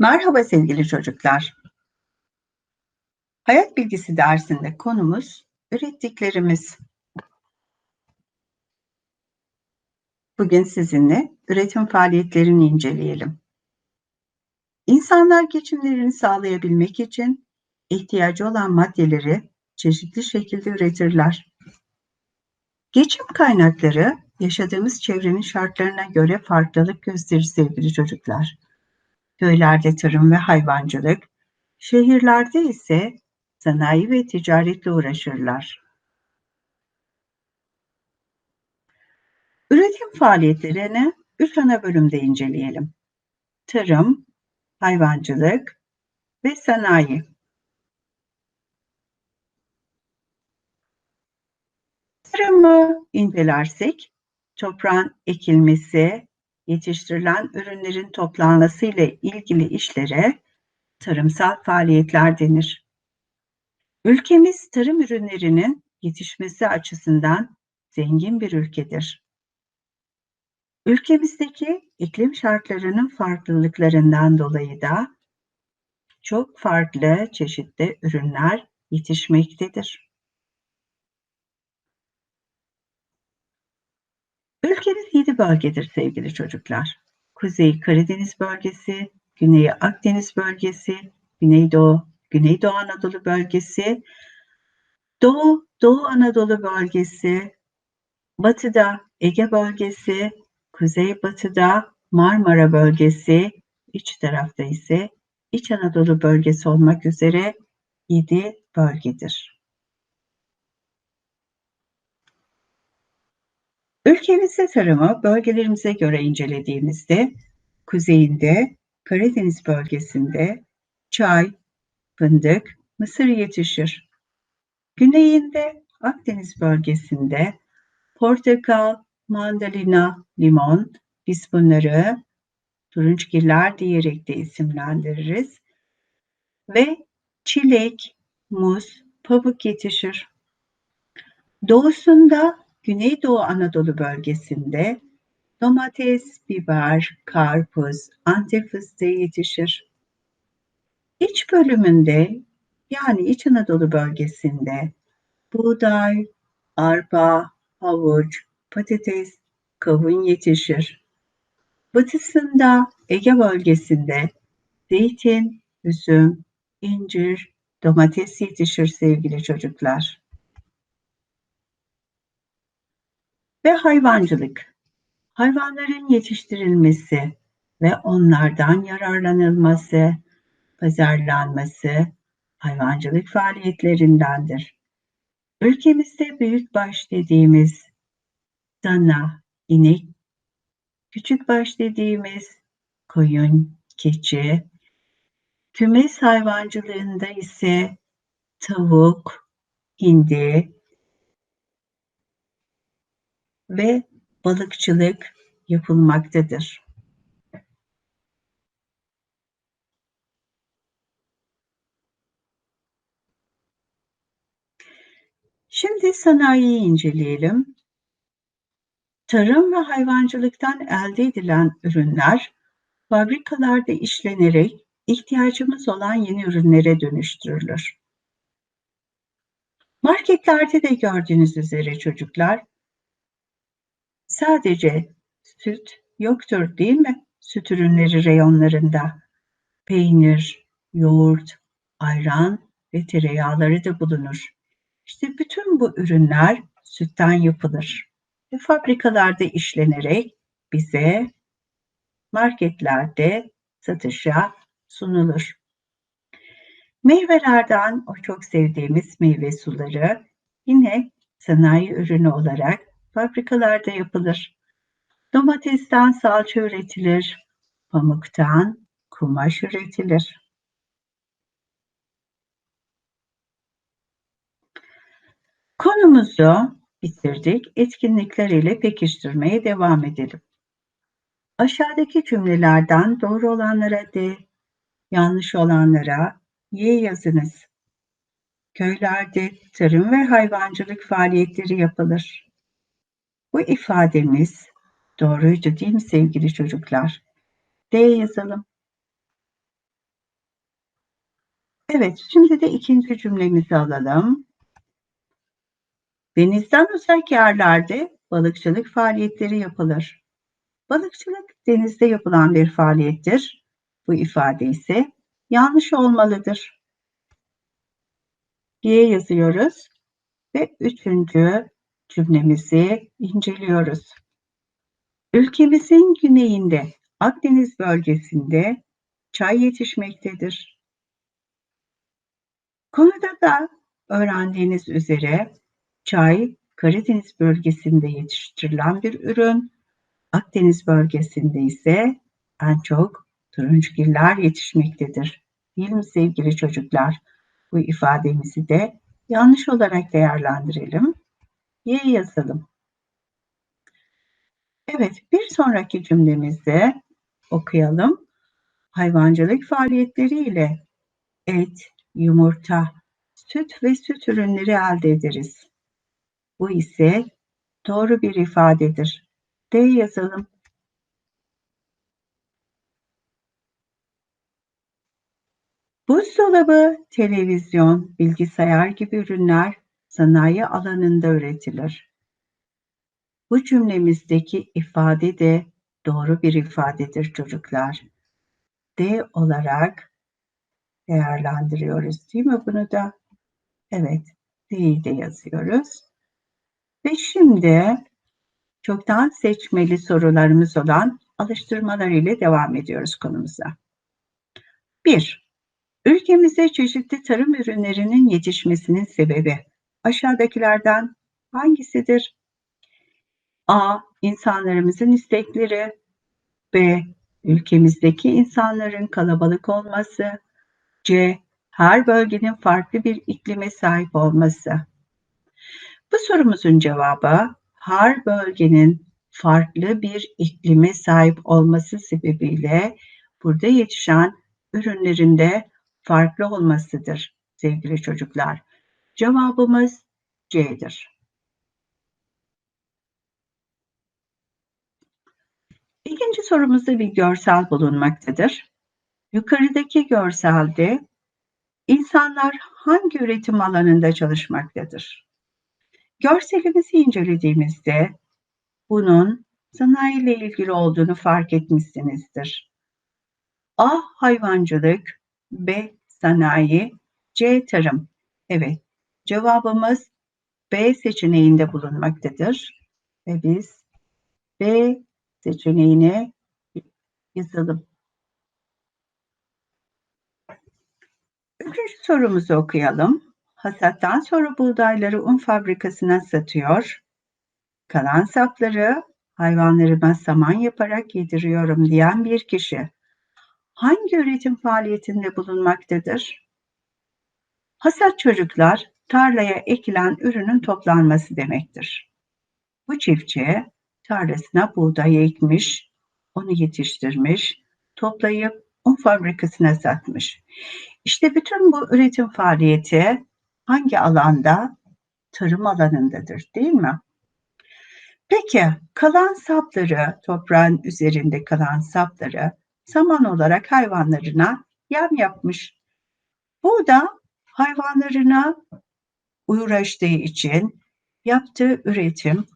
Merhaba sevgili çocuklar. Hayat bilgisi dersinde konumuz ürettiklerimiz. Bugün sizinle üretim faaliyetlerini inceleyelim. İnsanlar geçimlerini sağlayabilmek için ihtiyacı olan maddeleri çeşitli şekilde üretirler. Geçim kaynakları yaşadığımız çevrenin şartlarına göre farklılık gösterir sevgili çocuklar. Köylerde tarım ve hayvancılık, şehirlerde ise sanayi ve ticaretle uğraşırlar. Üretim faaliyetlerini üç ana bölümde inceleyelim. Tarım, hayvancılık ve sanayi. Tarımı incelersek, toprağın ekilmesi, yetiştirilen ürünlerin toplanması ile ilgili işlere tarımsal faaliyetler denir. Ülkemiz tarım ürünlerinin yetişmesi açısından zengin bir ülkedir. Ülkemizdeki iklim şartlarının farklılıklarından dolayı da çok farklı çeşitli ürünler yetişmektedir. Ülkemiz yedi bölgedir sevgili çocuklar. Kuzey Karadeniz bölgesi, Güney Akdeniz bölgesi, Güneydoğu, Güneydoğu Anadolu bölgesi, Doğu, Doğu Anadolu bölgesi, Batıda Ege bölgesi, Kuzeybatıda Marmara bölgesi, iç tarafta ise İç Anadolu bölgesi olmak üzere 7 bölgedir. Ülkemizde tarımı bölgelerimize göre incelediğimizde kuzeyinde Karadeniz bölgesinde çay, fındık, mısır yetişir. Güneyinde Akdeniz bölgesinde portakal, mandalina, limon, biz bunları turunçgiller diyerek de isimlendiririz. Ve çilek, muz, pamuk yetişir. Doğusunda Güneydoğu Anadolu bölgesinde domates, biber, karpuz, antep fıstığı yetişir. İç bölümünde yani İç Anadolu bölgesinde buğday, arpa, havuç, patates, kavun yetişir. Batısında Ege bölgesinde zeytin, üzüm, incir, domates yetişir sevgili çocuklar. Ve hayvancılık. Hayvanların yetiştirilmesi ve onlardan yararlanılması, pazarlanması hayvancılık faaliyetlerindendir. Ülkemizde büyükbaş dediğimiz dana, inek, küçükbaş dediğimiz koyun, keçi, kümes hayvancılığında ise tavuk, hindi, ve balıkçılık yapılmaktadır. Şimdi sanayiyi inceleyelim. Tarım ve hayvancılıktan elde edilen ürünler fabrikalarda işlenerek ihtiyacımız olan yeni ürünlere dönüştürülür. Marketlerde de gördüğünüz üzere çocuklar Sadece süt yoktur değil mi süt ürünleri reyonlarında? Peynir, yoğurt, ayran ve tereyağları da bulunur. İşte bütün bu ürünler sütten yapılır ve fabrikalarda işlenerek bize marketlerde satışa sunulur. Meyvelerden o çok sevdiğimiz meyve suları yine sanayi ürünü olarak fabrikalarda yapılır. Domatesten salça üretilir, pamuktan kumaş üretilir. Konumuzu bitirdik. Etkinlikler ile pekiştirmeye devam edelim. Aşağıdaki cümlelerden doğru olanlara D, yanlış olanlara Y yazınız. Köylerde tarım ve hayvancılık faaliyetleri yapılır. Bu ifademiz doğruydu değil mi sevgili çocuklar? D yazalım. Evet, şimdi de ikinci cümlemizi alalım. Denizden uzak yerlerde balıkçılık faaliyetleri yapılır. Balıkçılık denizde yapılan bir faaliyettir. Bu ifade ise yanlış olmalıdır. diye yazıyoruz ve üçüncü cümlemizi inceliyoruz. Ülkemizin güneyinde Akdeniz bölgesinde çay yetişmektedir. Konuda da öğrendiğiniz üzere çay Karadeniz bölgesinde yetiştirilen bir ürün. Akdeniz bölgesinde ise en çok turunçgiller yetişmektedir. Değil mi sevgili çocuklar? Bu ifademizi de yanlış olarak değerlendirelim. Y yazalım. Evet, bir sonraki cümlemizde okuyalım. Hayvancılık faaliyetleriyle et, yumurta, süt ve süt ürünleri elde ederiz. Bu ise doğru bir ifadedir. D yazalım. Buzdolabı, televizyon, bilgisayar gibi ürünler sanayi alanında üretilir. Bu cümlemizdeki ifade de doğru bir ifadedir çocuklar. D olarak değerlendiriyoruz değil mi bunu da? Evet, D'yi de yazıyoruz. Ve şimdi çoktan seçmeli sorularımız olan alıştırmalar ile devam ediyoruz konumuza. 1. Ülkemizde çeşitli tarım ürünlerinin yetişmesinin sebebi aşağıdakilerden hangisidir? A. İnsanlarımızın istekleri B. Ülkemizdeki insanların kalabalık olması C. Her bölgenin farklı bir iklime sahip olması. Bu sorumuzun cevabı her bölgenin farklı bir iklime sahip olması sebebiyle burada yetişen ürünlerinde farklı olmasıdır sevgili çocuklar. Cevabımız C'dir. İkinci sorumuzda bir görsel bulunmaktadır. Yukarıdaki görselde insanlar hangi üretim alanında çalışmaktadır? Görselimizi incelediğimizde bunun sanayi ile ilgili olduğunu fark etmişsinizdir. A. Hayvancılık B. Sanayi C. Tarım Evet, cevabımız B seçeneğinde bulunmaktadır. Ve biz B seçeneğini yazalım. Üçüncü sorumuzu okuyalım. Hasattan sonra buğdayları un fabrikasına satıyor. Kalan sapları hayvanlarıma saman yaparak yediriyorum diyen bir kişi hangi üretim faaliyetinde bulunmaktadır? Hasat çocuklar tarlaya ekilen ürünün toplanması demektir. Bu çiftçi tarlasına buğday ekmiş, onu yetiştirmiş, toplayıp un fabrikasına satmış. İşte bütün bu üretim faaliyeti hangi alanda? Tarım alanındadır değil mi? Peki kalan sapları, toprağın üzerinde kalan sapları saman olarak hayvanlarına yem yapmış. Bu da hayvanlarına uğraştığı için yaptığı üretim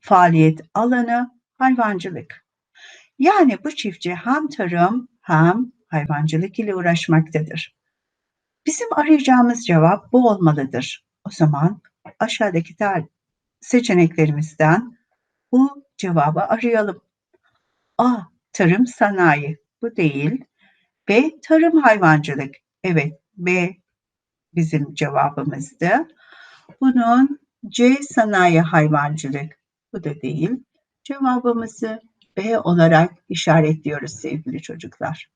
faaliyet alanı hayvancılık. Yani bu çiftçi hem tarım hem hayvancılık ile uğraşmaktadır. Bizim arayacağımız cevap bu olmalıdır. O zaman aşağıdaki seçeneklerimizden bu cevabı arayalım. A. Tarım sanayi. Bu değil. B. Tarım hayvancılık. Evet. B bizim cevabımızdı. Bunun C sanayi hayvancılık. Bu da değil. Cevabımızı B olarak işaretliyoruz sevgili çocuklar.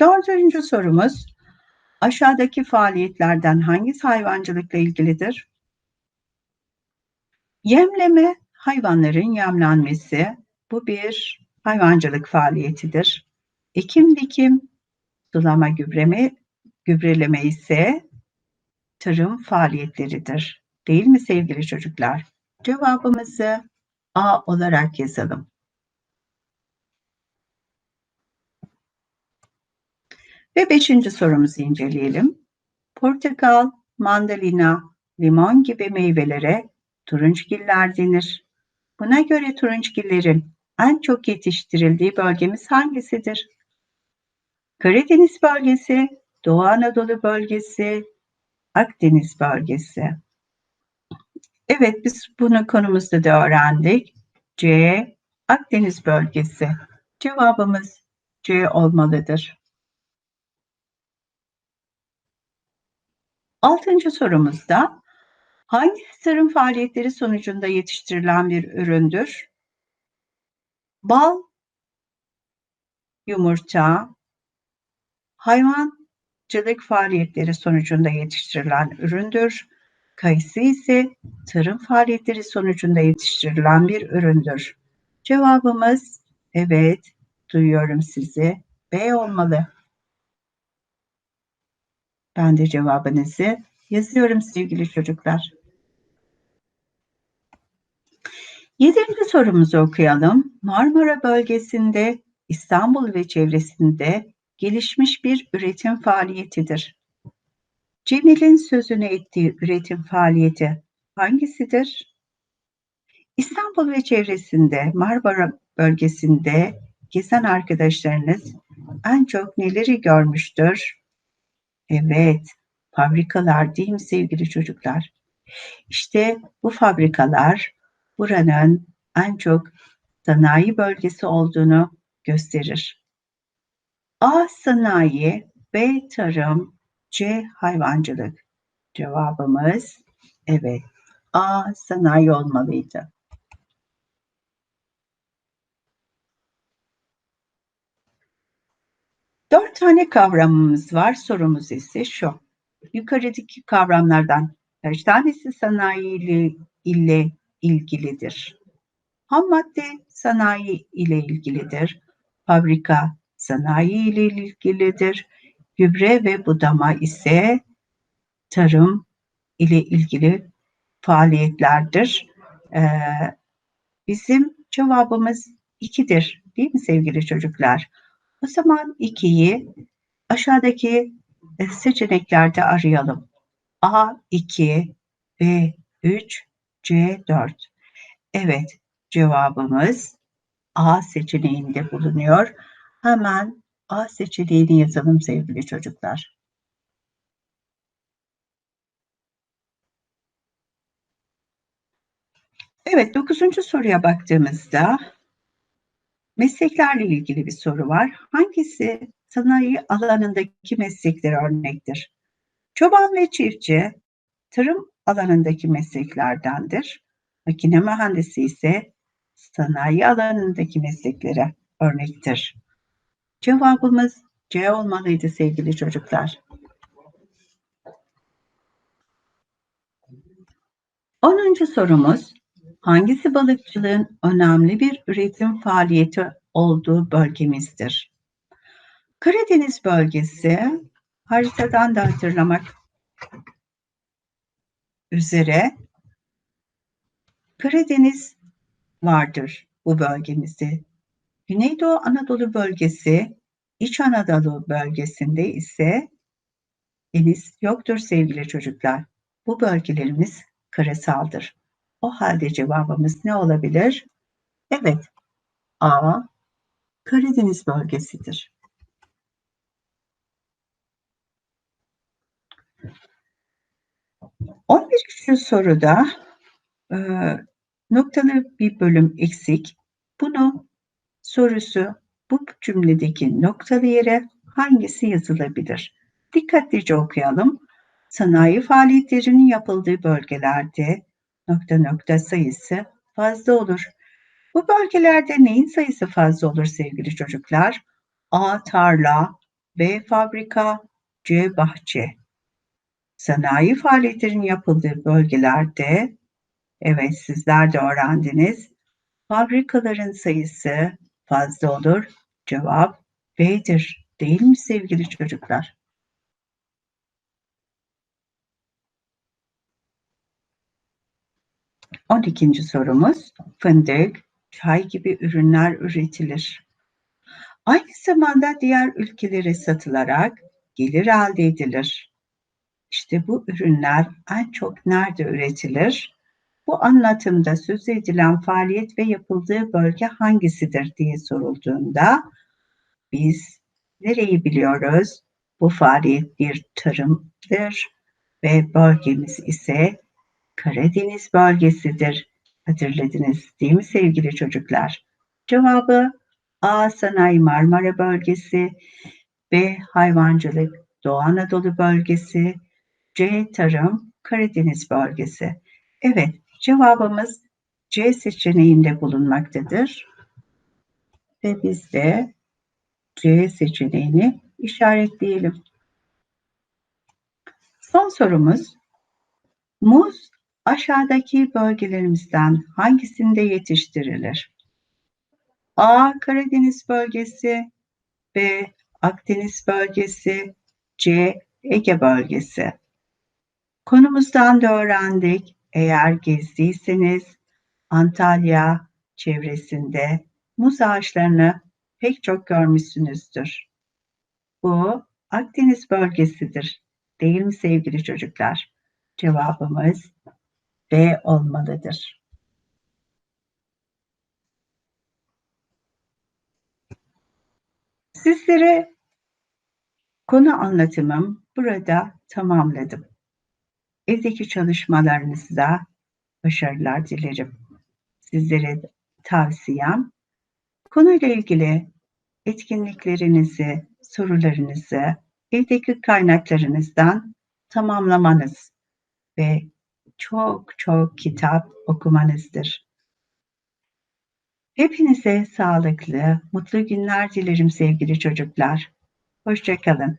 Dördüncü sorumuz, aşağıdaki faaliyetlerden hangisi hayvancılıkla ilgilidir? Yemleme, hayvanların yemlenmesi, bu bir hayvancılık faaliyetidir. Ekim dikim, sulama gübreme, gübreleme ise tarım faaliyetleridir. Değil mi sevgili çocuklar? Cevabımızı A olarak yazalım. Ve beşinci sorumuzu inceleyelim. Portakal, mandalina, limon gibi meyvelere turunçgiller denir. Buna göre turunçgillerin en çok yetiştirildiği bölgemiz hangisidir? Karadeniz bölgesi, Doğu Anadolu bölgesi, Akdeniz bölgesi. Evet biz bunu konumuzda da öğrendik. C, Akdeniz bölgesi. Cevabımız C olmalıdır. Altıncı sorumuzda hangi tarım faaliyetleri sonucunda yetiştirilen bir üründür? Bal, yumurta, hayvancılık faaliyetleri sonucunda yetiştirilen üründür. Kayısı ise tarım faaliyetleri sonucunda yetiştirilen bir üründür. Cevabımız evet, duyuyorum sizi. B olmalı. Ben de cevabınızı yazıyorum sevgili çocuklar. Yedinci sorumuzu okuyalım. Marmara bölgesinde İstanbul ve çevresinde gelişmiş bir üretim faaliyetidir. Cemil'in sözünü ettiği üretim faaliyeti hangisidir? İstanbul ve çevresinde Marmara bölgesinde gezen arkadaşlarınız en çok neleri görmüştür? Evet, fabrikalar değil mi sevgili çocuklar? İşte bu fabrikalar buranın en çok sanayi bölgesi olduğunu gösterir. A sanayi, B tarım, C hayvancılık. Cevabımız evet. A sanayi olmalıydı. Dört tane kavramımız var. Sorumuz ise şu. Yukarıdaki kavramlardan kaç tanesi sanayi ile, ilgilidir? Ham madde sanayi ile ilgilidir. Fabrika sanayi ile ilgilidir. Gübre ve budama ise tarım ile ilgili faaliyetlerdir. Ee, bizim cevabımız ikidir değil mi sevgili çocuklar? O zaman 2'yi aşağıdaki e, seçeneklerde arayalım. A2, B3, C4. Evet, cevabımız A seçeneğinde bulunuyor. Hemen A seçeneğini yazalım sevgili çocuklar. Evet, dokuzuncu soruya baktığımızda mesleklerle ilgili bir soru var. Hangisi sanayi alanındaki meslekler örnektir? Çoban ve çiftçi tarım alanındaki mesleklerdendir. Makine mühendisi ise sanayi alanındaki mesleklere örnektir. Cevabımız C olmalıydı sevgili çocuklar. Onuncu sorumuz, hangisi balıkçılığın önemli bir üretim faaliyeti olduğu bölgemizdir? Karadeniz bölgesi, haritadan da hatırlamak üzere Karadeniz vardır bu bölgemizde. Güneydoğu Anadolu bölgesi, İç Anadolu bölgesinde ise deniz yoktur sevgili çocuklar. Bu bölgelerimiz karasaldır. O halde cevabımız ne olabilir? Evet, A, Karadeniz bölgesidir. On birinci soruda e, noktalı bir bölüm eksik. Bunu sorusu bu cümledeki noktalı yere hangisi yazılabilir? Dikkatlice okuyalım. Sanayi faaliyetlerinin yapıldığı bölgelerde nokta nokta sayısı fazla olur. Bu bölgelerde neyin sayısı fazla olur sevgili çocuklar? A. Tarla, B. Fabrika, C. Bahçe. Sanayi faaliyetlerinin yapıldığı bölgelerde, evet sizler de öğrendiniz, fabrikaların sayısı fazla olur. Cevap B'dir. Değil mi sevgili çocuklar? 12. sorumuz fındık, çay gibi ürünler üretilir. Aynı zamanda diğer ülkelere satılarak gelir elde edilir. İşte bu ürünler en çok nerede üretilir? Bu anlatımda söz edilen faaliyet ve yapıldığı bölge hangisidir diye sorulduğunda biz nereyi biliyoruz? Bu faaliyet bir tarımdır ve bölgemiz ise Karadeniz bölgesidir. Hatırladınız değil mi sevgili çocuklar? Cevabı A. Sanayi Marmara bölgesi B. Hayvancılık Doğu Anadolu bölgesi C. Tarım Karadeniz bölgesi. Evet cevabımız C seçeneğinde bulunmaktadır. Ve biz de C seçeneğini işaretleyelim. Son sorumuz Muz aşağıdaki bölgelerimizden hangisinde yetiştirilir? A. Karadeniz bölgesi B. Akdeniz bölgesi C. Ege bölgesi. Konumuzdan da öğrendik. Eğer gezdiyseniz Antalya çevresinde muz ağaçlarını pek çok görmüşsünüzdür. Bu Akdeniz bölgesidir. Değil mi sevgili çocuklar? Cevabımız B olmalıdır. Sizlere konu anlatımım burada tamamladım. Evdeki çalışmalarınızda başarılar dilerim. Sizlere tavsiyem konuyla ilgili etkinliklerinizi, sorularınızı evdeki kaynaklarınızdan tamamlamanız ve çok çok kitap okumanızdır. Hepinize sağlıklı, mutlu günler dilerim sevgili çocuklar. Hoşçakalın.